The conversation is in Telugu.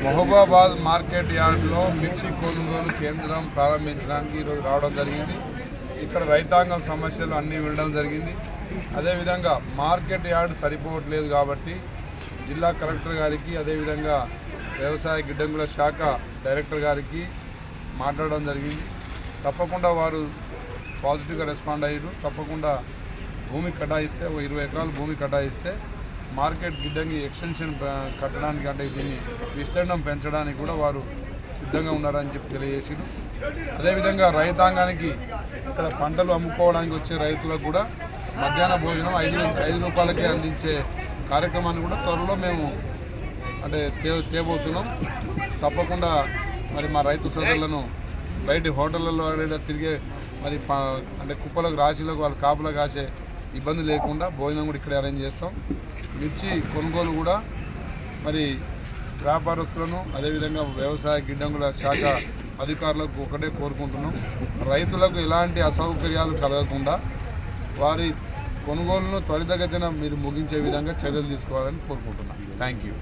మహబూబాబాద్ మార్కెట్ యార్డ్లో మిర్చి కొనుగోలు కేంద్రం ప్రారంభించడానికి ఈరోజు రావడం జరిగింది. ఇక్కడ రైతాంగం సమస్యలు అన్నీ వినడం జరిగింది. అదేవిధంగా మార్కెట్ యార్డ్ సరిపోవట్లేదు కాబట్టి జిల్లా కలెక్టర్ గారికి అదేవిధంగా వ్యవసాయ గిడ్డంగుల శాఖ డైరెక్టర్ గారికి మాట్లాడడం జరిగింది. తప్పకుండా వారు పాజిటివ్గా రెస్పాండ్ అయ్యారు తప్పకుండా భూమి కటాయిస్తే ఒక ఇరవై ఎకరాలు భూమి కటాయిస్తే మార్కెట్ గిడ్డంగి ఎక్స్టెన్షన్ కట్టడానికి అంటే దీన్ని విస్తీర్ణం పెంచడానికి కూడా వారు సిద్ధంగా ఉన్నారని చెప్పి తెలియజేసారు అదేవిధంగా రైతాంగానికి ఇక్కడ పంటలు అమ్ముకోవడానికి వచ్చే రైతులకు కూడా మధ్యాహ్న భోజనం ఐదు ఐదు రూపాయలకే అందించే కార్యక్రమాన్ని కూడా త్వరలో మేము అంటే తే తేబోతున్నాం. తప్పకుండా మరి మా రైతు సోదరులను బయట హోటళ్ళలో తిరిగే మరి అంటే కుప్పలకు రాశిలకు వాళ్ళు కాపులకు కాసే ఇబ్బంది లేకుండా భోజనం కూడా ఇక్కడ అరేంజ్ చేస్తాం. మిర్చి కొనుగోలు కూడా మరి వ్యాపారస్తులను అదేవిధంగా వ్యవసాయ గిడ్డంగుల శాఖ అధికారులకు ఒకటే కోరుకుంటున్నాం. రైతులకు ఎలాంటి అసౌకర్యాలు కలగకుండా వారి కొనుగోలును త్వరితగతిన మీరు ముగించే విధంగా చర్యలు తీసుకోవాలని కోరుకుంటున్నాను థ్యాంక్ యూ